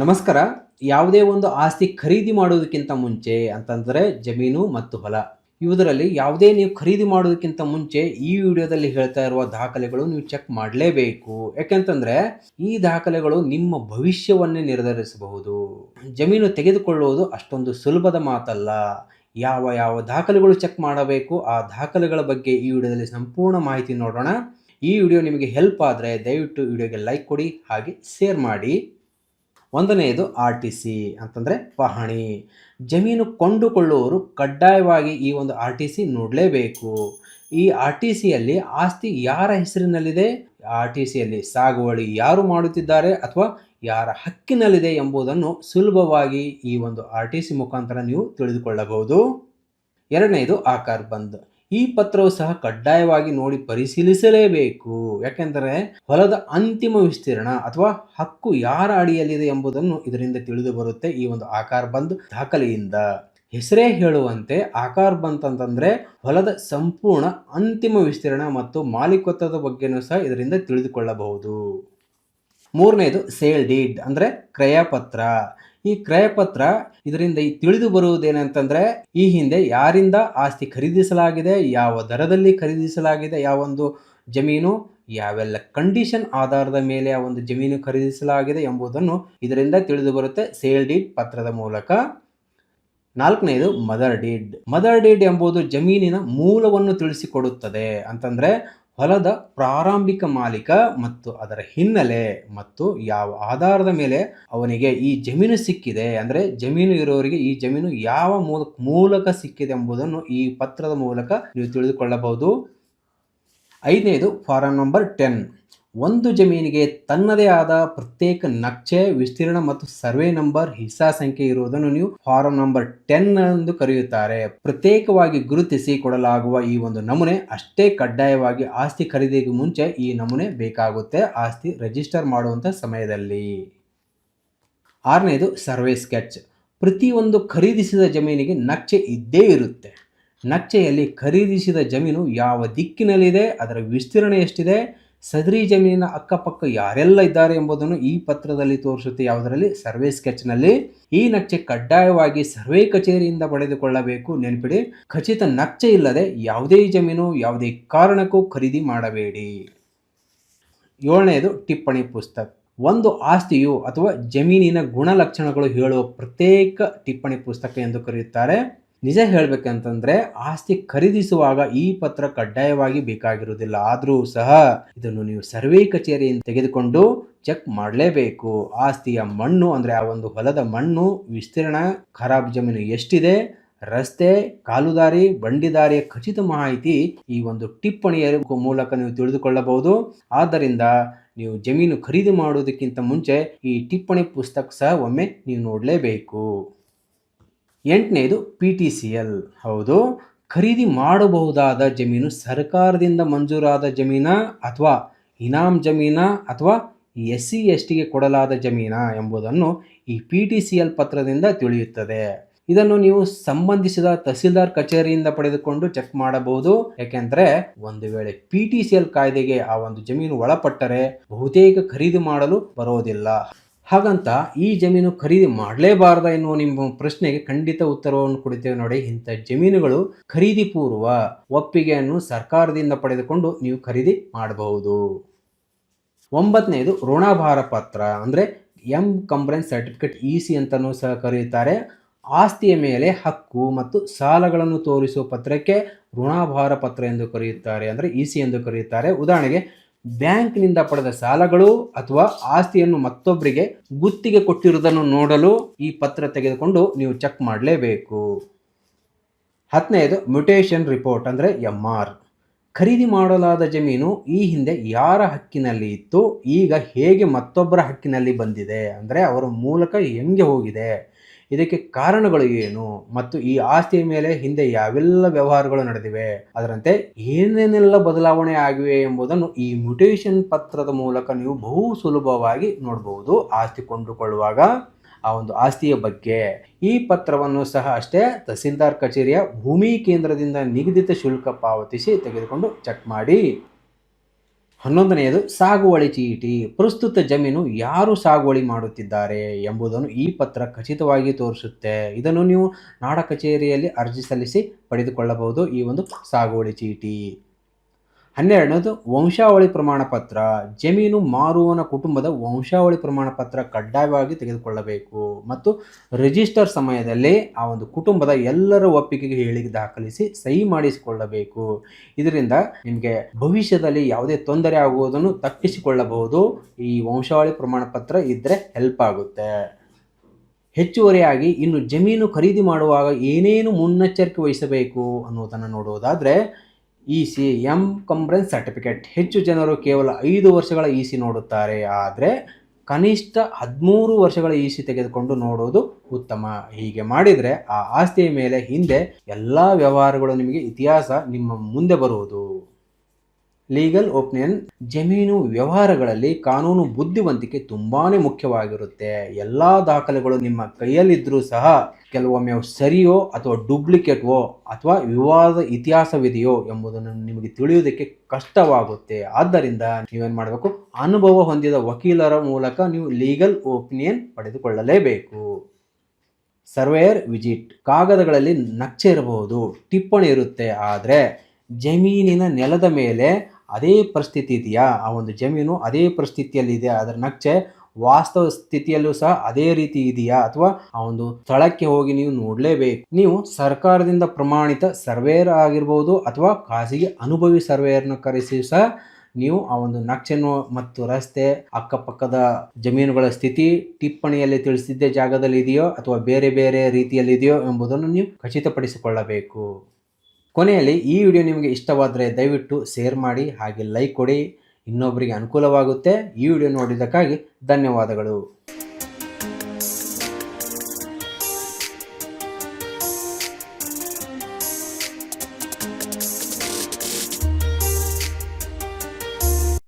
ನಮಸ್ಕಾರ. ಯಾವುದೇ ಒಂದು ಆಸ್ತಿ ಖರೀದಿ ಮಾಡೋದಕ್ಕಿಂತ ಮುಂಚೆ ಅಂತಂದರೆ ಜಮೀನು ಮತ್ತು ಹೊಲ. ಇವುದರಲ್ಲಿ ಯಾವುದೇ ನೀವು ಖರೀದಿ ಮಾಡೋದಕ್ಕಿಂತ ಮುಂಚೆ ಈ ವಿಡಿಯೋದಲ್ಲಿ ಹೇಳ್ತಾ ಇರುವ ದಾಖಲೆಗಳು ನೀವು ಚೆಕ್ ಮಾಡಲೇಬೇಕು. ಯಾಕೆಂತಂದರೆ ಈ ದಾಖಲೆಗಳು ನಿಮ್ಮ ಭವಿಷ್ಯವನ್ನೇ ನಿರ್ಧರಿಸಬಹುದು. ಜಮೀನು ತೆಗೆದುಕೊಳ್ಳುವುದು ಅಷ್ಟೊಂದು ಸುಲಭದ ಮಾತಲ್ಲ. ಯಾವ ಯಾವ ದಾಖಲೆಗಳು ಚೆಕ್ ಮಾಡಬೇಕು, ಆ ದಾಖಲೆಗಳ ಬಗ್ಗೆ ಈ ವಿಡಿಯೋದಲ್ಲಿ ಸಂಪೂರ್ಣ ಮಾಹಿತಿ ನೋಡೋಣ. ಈ ವಿಡಿಯೋ ನಿಮಗೆ ಹೆಲ್ಪ್ ಆದರೆ ದಯವಿಟ್ಟು ವಿಡಿಯೋಗೆ ಲೈಕ್ ಕೊಡಿ, ಹಾಗೆ ಶೇರ್ ಮಾಡಿ. ಒಂದನೆಯದು ಆರ್ ಟಿ ಸಿ ಅಂತಂದರೆ ಪಹಣಿ. ಜಮೀನು ಕೊಂಡುಕೊಳ್ಳುವವರು ಕಡ್ಡಾಯವಾಗಿ ಈ ಒಂದು ಆರ್ ಟಿ ಸಿ ನೋಡಲೇಬೇಕು. ಈ ಆರ್ ಟಿ ಸಿಯಲ್ಲಿ ಆಸ್ತಿ ಯಾರ ಹೆಸರಿನಲ್ಲಿದೆ? ಆರ್ ಟಿ ಸಿಯಲ್ಲಿ ಸಾಗುವಳಿ ಯಾರು ಮಾಡುತ್ತಿದ್ದಾರೆ ಅಥವಾ ಯಾರ ಹಕ್ಕಿನಲ್ಲಿದೆ ಎಂಬುದನ್ನು ಸುಲಭವಾಗಿ ಈ ಒಂದು ಆರ್ ಟಿ ಸಿ ಮುಖಾಂತರ ನೀವು ತಿಳಿದುಕೊಳ್ಳಬಹುದು. ಎರಡನೇದು ಆಕಾರ್ ಬಂದ್ ಈ ಪತ್ರವು ಸಹ ಕಡ್ಡಾಯವಾಗಿ ನೋಡಿ ಪರಿಶೀಲಿಸಲೇಬೇಕು. ಯಾಕೆಂದರೆ ಹೊಲದ ಅಂತಿಮ ವಿಸ್ತೀರ್ಣ ಅಥವಾ ಹಕ್ಕು ಯಾರ ಅಡಿಯಲ್ಲಿದೆ ಎಂಬುದನ್ನು ಇದರಿಂದ ತಿಳಿದು ಬರುತ್ತೆ ಈ ಒಂದು ಆಕಾರ ಬಂದ್ ದಾಖಲೆಯಿಂದ. ಹೆಸರೇ ಹೇಳುವಂತೆ ಆಕಾರ ಬಂತ್ ಅಂತಂದ್ರೆ ಹೊಲದ ಸಂಪೂರ್ಣ ಅಂತಿಮ ವಿಸ್ತೀರ್ಣ ಮತ್ತು ಮಾಲೀಕತ್ವದ ಬಗ್ಗೆನೂ ಸಹ ಇದರಿಂದ ತಿಳಿದುಕೊಳ್ಳಬಹುದು. ಮೂರನೇದು ಸೇಲ್ ಡೀಡ್ ಅಂದರೆ ಕ್ರಯಪತ್ರ. ಈ ಕ್ರಯಪತ್ರ ಇದರಿಂದ ಈ ತಿಳಿದು ಬರುವುದೇನಂತಂದ್ರೆ, ಈ ಹಿಂದೆ ಯಾರಿಂದ ಆಸ್ತಿ ಖರೀದಿಸಲಾಗಿದೆ, ಯಾವ ದರದಲ್ಲಿ ಖರೀದಿಸಲಾಗಿದೆ, ಯಾವ ಒಂದು ಜಮೀನು, ಯಾವೆಲ್ಲ ಕಂಡೀಷನ್ ಆಧಾರದ ಮೇಲೆ ಆ ಒಂದು ಜಮೀನು ಖರೀದಿಸಲಾಗಿದೆ ಎಂಬುದನ್ನು ಇದರಿಂದ ತಿಳಿದು ಬರುತ್ತೆ. ಸೇಲ್ ಡೀಡ್ ಪತ್ರದ ಮೂಲಕ. ನಾಲ್ಕನೇದು ಮದರ್ ಡೀಡ್ ಮದರ್ ಡೀಡ್ ಎಂಬುದು ಜಮೀನಿನ ಮೂಲವನ್ನು ತಿಳಿಸಿಕೊಡುತ್ತದೆ. ಅಂತಂದ್ರೆ ಹೊಲದ ಪ್ರಾರಂಭಿಕ ಮಾಲೀಕ ಮತ್ತು ಅದರ ಹಿನ್ನೆಲೆ ಮತ್ತು ಯಾವ ಆಧಾರದ ಮೇಲೆ ಅವನಿಗೆ ಈ ಜಮೀನು ಸಿಕ್ಕಿದೆ, ಅಂದರೆ ಜಮೀನು ಇರೋರಿಗೆ ಈ ಜಮೀನು ಯಾವ ಮೂಲಕ ಮೂಲಕ ಸಿಕ್ಕಿದೆ ಎಂಬುದನ್ನು ಈ ಪತ್ರದ ಮೂಲಕ ನೀವು ತಿಳಿದುಕೊಳ್ಳಬಹುದು. ಐದನೇದು, ಫಾರಂ ನಂಬರ್ ಟೆನ್. ಒಂದು ಜಮೀನಿಗೆ ತನ್ನದೇ ಆದ ಪ್ರತ್ಯೇಕ ನಕ್ಷೆ, ವಿಸ್ತೀರ್ಣ ಮತ್ತು ಸರ್ವೆ ನಂಬರ್, ಹಿಸ್ಸಾ ಸಂಖ್ಯೆ ಇರುವುದನ್ನು ನೀವು ಫಾರಂ ನಂಬರ್ ಟೆನ್ ಎಂದು ಕರೆಯುತ್ತಾರೆ. ಪ್ರತ್ಯೇಕವಾಗಿ ಗುರುತಿಸಿ ಕೊಡಲಾಗುವ ಈ ಒಂದು ನಮೂನೆ ಅಷ್ಟೇ ಕಡ್ಡಾಯವಾಗಿ ಆಸ್ತಿ ಖರೀದಿಗೆ ಮುಂಚೆ ಈ ನಮೂನೆ ಬೇಕಾಗುತ್ತೆ. ಆಸ್ತಿ ರಿಜಿಸ್ಟರ್ ಮಾಡುವಂತ ಸಮಯದಲ್ಲಿ. ಆರನೇದು ಸರ್ವೆ ಸ್ಕೆಚ್. ಪ್ರತಿಯೊಂದು ಖರೀದಿಸಿದ ಜಮೀನಿಗೆ ನಕ್ಷೆ ಇದ್ದೇ ಇರುತ್ತೆ. ನಕ್ಷೆಯಲ್ಲಿ ಖರೀದಿಸಿದ ಜಮೀನು ಯಾವ ದಿಕ್ಕಿನಲ್ಲಿದೆ, ಅದರ ವಿಸ್ತೀರ್ಣ ಎಷ್ಟಿದೆ ಸದರಿ ಜಮೀನಿನ ಅಕ್ಕಪಕ್ಕ ಯಾರೆಲ್ಲ ಇದ್ದಾರೆ ಎಂಬುದನ್ನು ಈ ಪತ್ರದಲ್ಲಿ ತೋರಿಸುತ್ತೆ. ಯಾವುದರಲ್ಲಿ? ಸರ್ವೆ ಸ್ಕೆಚ್ನಲ್ಲಿ. ಈ ನಕ್ಷೆ ಕಡ್ಡಾಯವಾಗಿ ಸರ್ವೆ ಕಚೇರಿಯಿಂದ ಪಡೆದುಕೊಳ್ಳಬೇಕು. ನೆನಪಿಡಿ, ಖಚಿತ ನಕ್ಷೆ ಇಲ್ಲದೆ ಯಾವುದೇ ಜಮೀನು, ಯಾವುದೇ ಕಾರಣಕ್ಕೂ ಖರೀದಿ ಮಾಡಬೇಡಿ. ಏಳನೆಯದು ಟಿಪ್ಪಣಿ ಪುಸ್ತಕ. ಒಂದು ಆಸ್ತಿಯು ಅಥವಾ ಜಮೀನಿನ ಗುಣಲಕ್ಷಣಗಳು ಹೇಳುವ ಪ್ರತ್ಯೇಕ ಟಿಪ್ಪಣಿ ಪುಸ್ತಕ ಎಂದು ಕರೆಯುತ್ತಾರೆ. ನಿಜ ಹೇಳಬೇಕಂತಂದ್ರೆ ಆಸ್ತಿ ಖರೀದಿಸುವಾಗ ಈ ಪತ್ರ ಕಡ್ಡಾಯವಾಗಿ ಬೇಕಾಗಿರುವುದಿಲ್ಲ. ಆದರೂ ಸಹ ಇದನ್ನು ನೀವು ಸರ್ವೆ ಕಚೇರಿಯಿಂದ ತೆಗೆದುಕೊಂಡು ಚೆಕ್ ಮಾಡಲೇಬೇಕು. ಆಸ್ತಿಯ ಮಣ್ಣು ಅಂದ್ರೆ ಆ ಒಂದು ಹೊಲದ ಮಣ್ಣು ವಿಸ್ತೀರ್ಣ, ಖರಾಬ್ ಜಮೀನು ಎಷ್ಟಿದೆ, ರಸ್ತೆ, ಕಾಲುದಾರಿ, ಬಂಡಿದಾರಿಯ ಖಚಿತ ಮಾಹಿತಿ ಈ ಒಂದು ಟಿಪ್ಪಣಿಯ ಮೂಲಕ ನೀವು ತಿಳಿದುಕೊಳ್ಳಬಹುದು. ಆದ್ದರಿಂದ ನೀವು ಜಮೀನು ಖರೀದಿ ಮಾಡುವುದಕ್ಕಿಂತ ಮುಂಚೆ ಈ ಟಿಪ್ಪಣಿ ಪುಸ್ತಕ ಸಹ ಒಮ್ಮೆ ನೀವು ನೋಡಲೇಬೇಕು. ಎಂಟನೇದು ಪಿ ಟಿ ಸಿ ಎಲ್. ಹೌದು. ಖರೀದಿ ಮಾಡಬಹುದಾದ ಜಮೀನು ಸರ್ಕಾರದಿಂದ ಮಂಜೂರಾದ ಜಮೀನ ಅಥವಾ ಇನಾಮ್ ಜಮೀನ ಅಥವಾ ಎಸ್ ಸಿ ಎಸ್ ಟಿಗೆ ಕೊಡಲಾದ ಜಮೀನ ಎಂಬುದನ್ನು ಈ ಪಿ ಟಿ ಸಿ ಎಲ್ ಪತ್ರದಿಂದ ತಿಳಿಯುತ್ತದೆ. ಇದನ್ನು ನೀವು ಸಂಬಂಧಿಸಿದ ತಹಸೀಲ್ದಾರ್ ಕಚೇರಿಯಿಂದ ಪಡೆದುಕೊಂಡು ಚೆಕ್ ಮಾಡಬಹುದು. ಯಾಕೆಂದ್ರೆ ಒಂದು ವೇಳೆ ಪಿ ಟಿ ಸಿ ಎಲ್ ಕಾಯ್ದೆಗೆ ಆ ಒಂದು ಜಮೀನು ಒಳಪಟ್ಟರೆ ಬಹುತೇಕ ಖರೀದಿ ಮಾಡಲು ಬರೋದಿಲ್ಲ. ಹಾಗಂತ ಈ ಜಮೀನು ಖರೀದಿ ಮಾಡಲೇಬಾರದ ಎನ್ನುವ ನಿಮ್ಮ ಪ್ರಶ್ನೆಗೆ ಖಂಡಿತ ಉತ್ತರವನ್ನು ಕೊಡುತ್ತೇವೆ ನೋಡಿ. ಇಂಥ ಜಮೀನುಗಳು ಖರೀದಿ ಪೂರ್ವ ಒಪ್ಪಿಗೆಯನ್ನು ಸರ್ಕಾರದಿಂದ ಪಡೆದುಕೊಂಡು ನೀವು ಖರೀದಿ ಮಾಡಬಹುದು. ಒಂಬತ್ತನೇದು ಋಣಭಾರ ಪತ್ರ ಅಂದರೆ encumbrance certificate E C ಅಂತಲೂ ಸಹ ಕರೆಯುತ್ತಾರೆ. ಆಸ್ತಿಯ ಮೇಲೆ ಹಕ್ಕು ಮತ್ತು ಸಾಲಗಳನ್ನು ತೋರಿಸುವ ಪತ್ರಕ್ಕೆ ಋಣಭಾರ ಪತ್ರ ಎಂದು ಕರೆಯುತ್ತಾರೆ ಅಂದರೆ ಇ ಸಿ ಎಂದು ಕರೆಯುತ್ತಾರೆ. ಉದಾಹರಣೆಗೆ ಬ್ಯಾಂಕ್ನಿಂದ ಪಡೆದ ಸಾಲಗಳು ಅಥವಾ ಆಸ್ತಿಯನ್ನು ಮತ್ತೊಬ್ಬರಿಗೆ ಗುತ್ತಿಗೆ ಕೊಟ್ಟಿರುವುದನ್ನು ನೋಡಲು ಈ ಪತ್ರ ತೆಗೆದುಕೊಂಡು ನೀವು ಚೆಕ್ ಮಾಡಲೇಬೇಕು. ಹತ್ತನೆಯದು ಮ್ಯುಟೇಷನ್ ರಿಪೋರ್ಟ್ ಅಂದರೆ ಎಂ ಆರ್. ಖರೀದಿ ಮಾಡಲಾದ ಜಮೀನು ಈ ಹಿಂದೆ ಯಾರ ಹಕ್ಕಿನಲ್ಲಿ ಇತ್ತು, ಈಗ ಹೇಗೆ ಮತ್ತೊಬ್ಬರ ಹಕ್ಕಿನಲ್ಲಿ ಬಂದಿದೆ ಅಂದರೆ ಅವರ ಮೂಲಕ ಹೆಂಗೆ ಹೋಗಿದೆ? ಇದಕ್ಕೆ ಕಾರಣಗಳು ಏನು? ಮತ್ತು ಈ ಆಸ್ತಿಯ ಮೇಲೆ ಹಿಂದೆ ಯಾವೆಲ್ಲ ವ್ಯವಹಾರಗಳು ನಡೆದಿವೆ? ಅದರಂತೆ ಏನೇನೆಲ್ಲ ಬದಲಾವಣೆ ಆಗಿವೆ ಎಂಬುದನ್ನು ಈ ಮ್ಯುಟೇಷನ್ ಪತ್ರದ ಮೂಲಕ ನೀವು ಬಹು ಸುಲಭವಾಗಿ ನೋಡಬಹುದು ಆಸ್ತಿ ಕೊಂಡುಕೊಳ್ಳುವಾಗ ಆ ಒಂದು ಆಸ್ತಿಯ ಬಗ್ಗೆ. ಈ ಪತ್ರವನ್ನು ಸಹ ಅಷ್ಟೇ ತಹಸೀಲ್ದಾರ್ ಕಚೇರಿಯ ಭೂಮಿ ಕೇಂದ್ರದಿಂದ ನಿಗದಿತ ಶುಲ್ಕ ಪಾವತಿಸಿ ತೆಗೆದುಕೊಂಡು ಚೆಕ್ ಮಾಡಿ. ಹನ್ನೊಂದನೆಯದು, ಸಾಗುವಳಿ ಚೀಟಿ. ಪ್ರಸ್ತುತ ಜಮೀನು ಯಾರು ಸಾಗುವಳಿ ಮಾಡುತ್ತಿದ್ದಾರೆ ಎಂಬುದನ್ನು ಈ ಪತ್ರ ಖಚಿತವಾಗಿ ತೋರಿಸುತ್ತೆ. ಇದನ್ನು ನೀವು ನಾಡ ಕಚೇರಿಯಲ್ಲಿ ಅರ್ಜಿ ಸಲ್ಲಿಸಿ ಪಡೆದುಕೊಳ್ಳಬಹುದು ಈ ಒಂದು ಸಾಗುವಳಿ ಚೀಟಿ. ಹನ್ನೆರಡನೇದು, ವಂಶಾವಳಿ ಪ್ರಮಾಣ ಪತ್ರ. ಜಮೀನು ಮಾರುವನ ಕುಟುಂಬದ ವಂಶಾವಳಿ ಪ್ರಮಾಣ ಪತ್ರ ಕಡ್ಡಾಯವಾಗಿ ತೆಗೆದುಕೊಳ್ಳಬೇಕು. ಮತ್ತು ರಿಜಿಸ್ಟರ್ ಸಮಯದಲ್ಲಿ ಆ ಒಂದು ಕುಟುಂಬದ ಎಲ್ಲರ ಒಪ್ಪಿಗೆಗೆ ಹೇಳಿ ದಾಖಲಿಸಿ ಸಹಿ ಮಾಡಿಸಿಕೊಳ್ಳಬೇಕು. ಇದರಿಂದ ನಿಮಗೆ ಭವಿಷ್ಯದಲ್ಲಿ ಯಾವುದೇ ತೊಂದರೆ ಆಗುವುದನ್ನು ತಪ್ಪಿಸಿಕೊಳ್ಳಬಹುದು. ಈ ವಂಶಾವಳಿ ಪ್ರಮಾಣ ಪತ್ರ ಇದ್ದರೆ ಹೆಲ್ಪ್ ಆಗುತ್ತೆ. ಹೆಚ್ಚುವರಿಯಾಗಿ ಇನ್ನು ಜಮೀನು ಖರೀದಿ ಮಾಡುವಾಗ ಏನೇನು ಮುನ್ನೆಚ್ಚರಿಕೆ ವಹಿಸಬೇಕು ಅನ್ನೋದನ್ನು ನೋಡುವುದಾದರೆ E C encumbrance certificate. ಹೆಚ್ಚು ಜನರು ಕೇವಲ ಐದು ವರ್ಷಗಳ ಇ ಸಿ ನೋಡುತ್ತಾರೆ. ಆದರೆ ಕನಿಷ್ಠ ಹದಿಮೂರು ವರ್ಷಗಳ ಇ ಸಿ ತೆಗೆದುಕೊಂಡು ನೋಡುವುದು ಉತ್ತಮ. ಹೀಗೆ ಮಾಡಿದರೆ ಆ ಆಸ್ತಿಯ ಮೇಲೆ ಹಿಂದೆ ಎಲ್ಲ ವ್ಯವಹಾರಗಳು ನಿಮಗೆ ಇತಿಹಾಸ ನಿಮ್ಮ ಮುಂದೆ ಬರುವುದು. ಲೀಗಲ್ ಒಪಿನಿಯನ್ ಜಮೀನು ವ್ಯವಹಾರಗಳಲ್ಲಿ ಕಾನೂನು ಬುದ್ಧಿವಂತಿಕೆ ತುಂಬಾನೇ ಮುಖ್ಯವಾಗಿರುತ್ತೆ. ಎಲ್ಲ ದಾಖಲೆಗಳು ನಿಮ್ಮ ಕೈಯಲ್ಲಿದ್ದರೂ ಸಹ ಕೆಲವೊಮ್ಮೆ ಸರಿಯೋ ಅಥವಾ ಡೂಪ್ಲಿಕೇಟ್ವೋ ಅಥವಾ ವಿವಾದ ಇತಿಹಾಸವಿದೆಯೋ ಎಂಬುದನ್ನು ನಿಮಗೆ ತಿಳಿಯುವುದಕ್ಕೆ ಕಷ್ಟವಾಗುತ್ತೆ. ಆದ್ದರಿಂದ ನೀವೇನು ಮಾಡಬೇಕು? ಅನುಭವ ಹೊಂದಿದ ವಕೀಲರ ಮೂಲಕ ನೀವು ಲೀಗಲ್ ಒಪಿನಿಯನ್ ಪಡೆದುಕೊಳ್ಳಲೇಬೇಕು. Surveyor visit. ಕಾಗದಗಳಲ್ಲಿ ನಕ್ಷೆ ಇರಬಹುದು, ಟಿಪ್ಪಣಿ ಇರುತ್ತೆ, ಆದರೆ ಜಮೀನಿನ ನೆಲದ ಮೇಲೆ ಅದೇ ಪರಿಸ್ಥಿತಿ ಇದೆಯಾ? ಆ ಒಂದು ಜಮೀನು ಅದೇ ಪರಿಸ್ಥಿತಿಯಲ್ಲಿ ಇದೆ ಅದರ ನಕ್ಷೆ ವಾಸ್ತವ ಸ್ಥಿತಿಯಲ್ಲೂ ಸಹ ಅದೇ ರೀತಿ ಇದೆಯಾ? ಅಥವಾ ಆ ಒಂದು ಸ್ಥಳಕ್ಕೆ ಹೋಗಿ ನೀವು ನೋಡಲೇಬೇಕು. ನೀವು ಸರ್ಕಾರದಿಂದ ಪ್ರಮಾಣಿತ ಸರ್ವೇಯರ್ ಆಗಿರ್ಬೋದು ಅಥವಾ ಖಾಸಗಿ ಅನುಭವಿ ಸರ್ವೇಯರ್ನ ಕರೆಸಿ ಸಹ ನೀವು ಆ ಒಂದು ನಕ್ಷೆನು ಮತ್ತು ರಸ್ತೆ ಅಕ್ಕಪಕ್ಕದ ಜಮೀನುಗಳ ಸ್ಥಿತಿ, ಟಿಪ್ಪಣಿಯಲ್ಲಿ ತಿಳಿಸಿದ್ದೇ ಜಾಗದಲ್ಲಿ ಇದೆಯೋ ಅಥವಾ ಬೇರೆ ಬೇರೆ ರೀತಿಯಲ್ಲಿ ಇದೆಯೋ ಎಂಬುದನ್ನು ನೀವು ಖಚಿತಪಡಿಸಿಕೊಳ್ಳಬೇಕು. ಕೊನೆಯಲ್ಲಿ ಈ ವಿಡಿಯೋ ನಿಮಗೆ ಇಷ್ಟವಾದರೆ ದಯವಿಟ್ಟು ಶೇರ್ ಮಾಡಿ ಹಾಗೆ ಲೈಕ್ ಕೊಡಿ. ಇನ್ನೊಬ್ಬರಿಗೆ ಅನುಕೂಲವಾಗುತ್ತೆ ಈ ವಿಡಿಯೋ ನೋಡಿದ್ದಕ್ಕಾಗಿ ಧನ್ಯವಾದಗಳು.